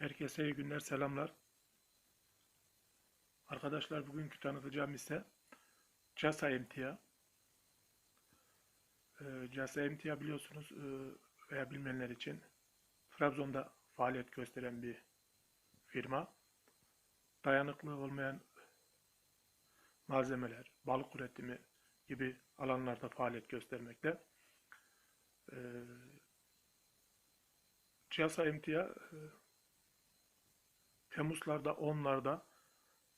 Herkese iyi günler, selamlar. Arkadaşlar bugünkü tanıtacağım ise CASA emtia. Ee, CASA emtia biliyorsunuz e, veya bilmeyenler için Trabzon'da faaliyet gösteren bir firma. Dayanıklı olmayan malzemeler, balık üretimi gibi alanlarda faaliyet göstermekte. Ee, CASA emtia e, Temmuzlarda 10'larda,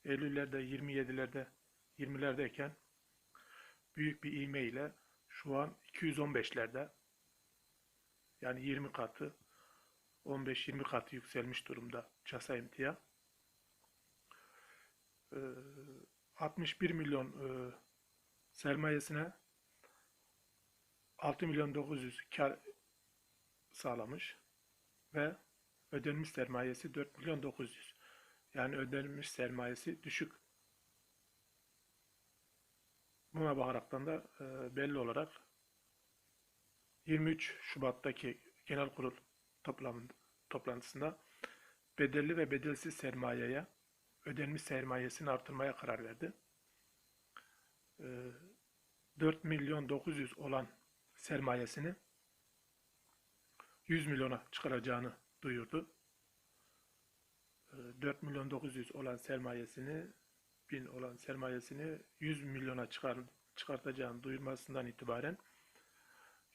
Eylüllerde 27'lerde, 20'lerdeyken büyük bir ivme ile şu an 215'lerde yani 20 katı 15-20 katı yükselmiş durumda casa emtia. Ee, 61 milyon e, sermayesine 6 milyon 900 kar sağlamış ve ödenmiş sermayesi 4 milyon 900. Yani ödenmiş sermayesi düşük. Buna bakaraktan da e, belli olarak 23 Şubat'taki genel kurul toplantısında bedelli ve bedelsiz sermayeye ödenmiş sermayesini artırmaya karar verdi. E, 4 milyon 900 olan sermayesini 100 milyona çıkaracağını duyurdu. 4 milyon 900 olan sermayesini 1000 olan sermayesini 100 milyona çıkar, çıkartacağını duyurmasından itibaren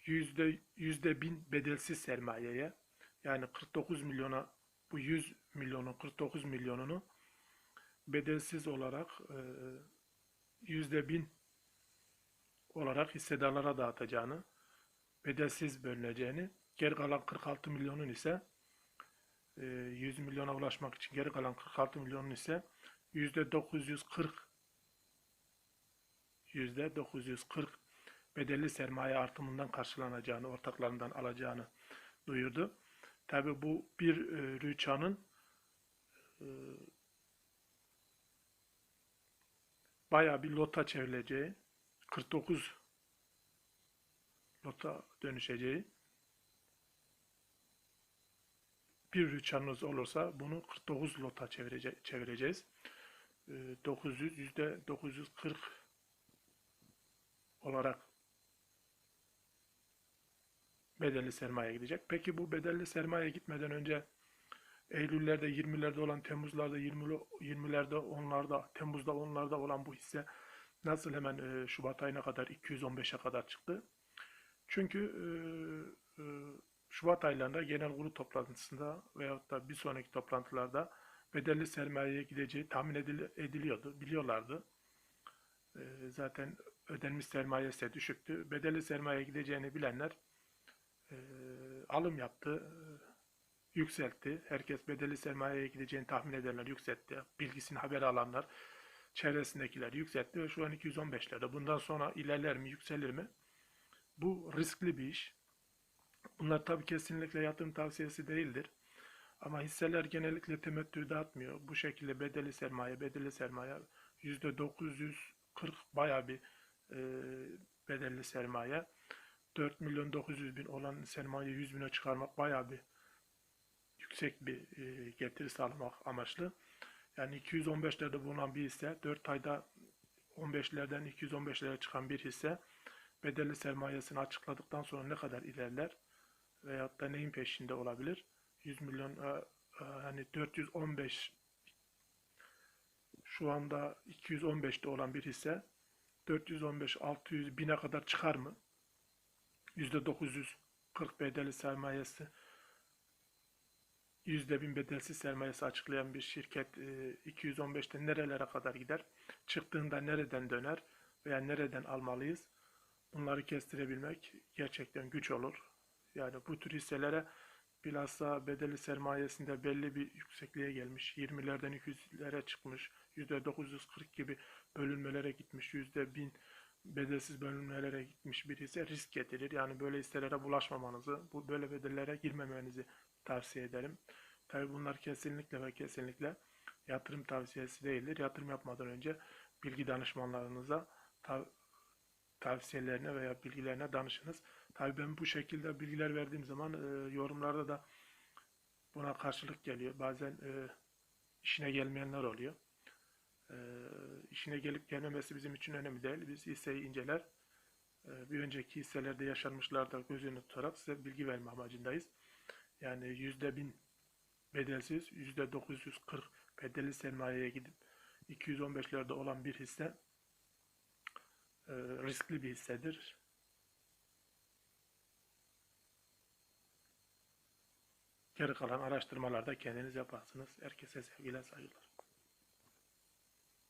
yüzde yüzde bin bedelsiz sermayeye yani 49 milyona bu 100 milyonun 49 milyonunu bedelsiz olarak e, yüzde bin olarak hissedarlara dağıtacağını bedelsiz bölüneceğini geri kalan 46 milyonun ise 100 milyona ulaşmak için geri kalan 46 milyonun ise %940 %940 bedelli sermaye artımından karşılanacağını, ortaklarından alacağını duyurdu. Tabi bu bir e, rüçhanın e, bayağı bir lota çevrileceği, 49 lota dönüşeceği bir rüçhanınız olursa bunu 49 lota çevirece çevireceğiz. 900 yüzde 940 olarak bedelli sermaye gidecek. Peki bu bedelli sermaye gitmeden önce Eylüllerde 20'lerde olan Temmuzlarda 20 20'lerde 10'larda Temmuz'da 10'larda olan bu hisse nasıl hemen e, Şubat ayına kadar 215'e kadar çıktı? Çünkü e, Şubat aylarında genel kurul toplantısında veyahut da bir sonraki toplantılarda bedelli sermayeye gideceği tahmin ediliyordu, biliyorlardı. Ee, zaten ödenmiş sermayesi de düşüktü. Bedelli sermayeye gideceğini bilenler e, alım yaptı, e, yükseltti. Herkes bedelli sermayeye gideceğini tahmin edenler yükseltti. Bilgisini haber alanlar, çevresindekiler yükseltti ve şu an 215'lerde. Bundan sonra ilerler mi, yükselir mi? Bu riskli bir iş. Bunlar tabi kesinlikle yatırım tavsiyesi değildir. Ama hisseler genellikle temettü dağıtmıyor. Bu şekilde bedeli sermaye, bedeli sermaye %940 baya bir e, bedelli sermaye. 4 milyon 900 bin olan sermaye 100 bine çıkarmak baya bir yüksek bir e, getiri sağlamak amaçlı. Yani 215'lerde bulunan bir hisse 4 ayda 15'lerden 215'lere çıkan bir hisse bedelli sermayesini açıkladıktan sonra ne kadar ilerler? Veyahut da neyin peşinde olabilir? 100 milyon e, e, hani 415 şu anda 215'te olan bir hisse 415 600 bine kadar çıkar mı? %940 bedeli sermayesi %1000 bedelsiz sermayesi açıklayan bir şirket 215'te e, nerelere kadar gider? Çıktığında nereden döner veya nereden almalıyız? Bunları kestirebilmek gerçekten güç olur. Yani bu tür hisselere bilhassa bedeli sermayesinde belli bir yüksekliğe gelmiş. 20'lerden 200'lere çıkmış. %940 gibi bölünmelere gitmiş. %1000 bedelsiz bölünmelere gitmiş bir hisse risk getirir. Yani böyle hisselere bulaşmamanızı, bu böyle bedellere girmemenizi tavsiye ederim. Tabi bunlar kesinlikle ve kesinlikle yatırım tavsiyesi değildir. Yatırım yapmadan önce bilgi danışmanlarınıza tav tavsiyelerine veya bilgilerine danışınız. Tabii ben bu şekilde bilgiler verdiğim zaman e, yorumlarda da buna karşılık geliyor. Bazen e, işine gelmeyenler oluyor. E, işine gelip gelmemesi bizim için önemli değil. Biz hisseyi inceler. e, bir önceki hisselerde yaşanmışlarda göz önüne tutarak size bilgi verme amacındayız. Yani yüzde bin bedelsiz, yüzde 940 bedelli sermayeye gidip 215'lerde olan bir hisse e, riskli bir hissedir. Geri kalan araştırmalarda kendiniz yaparsınız. Herkese sevgiler, saygılar.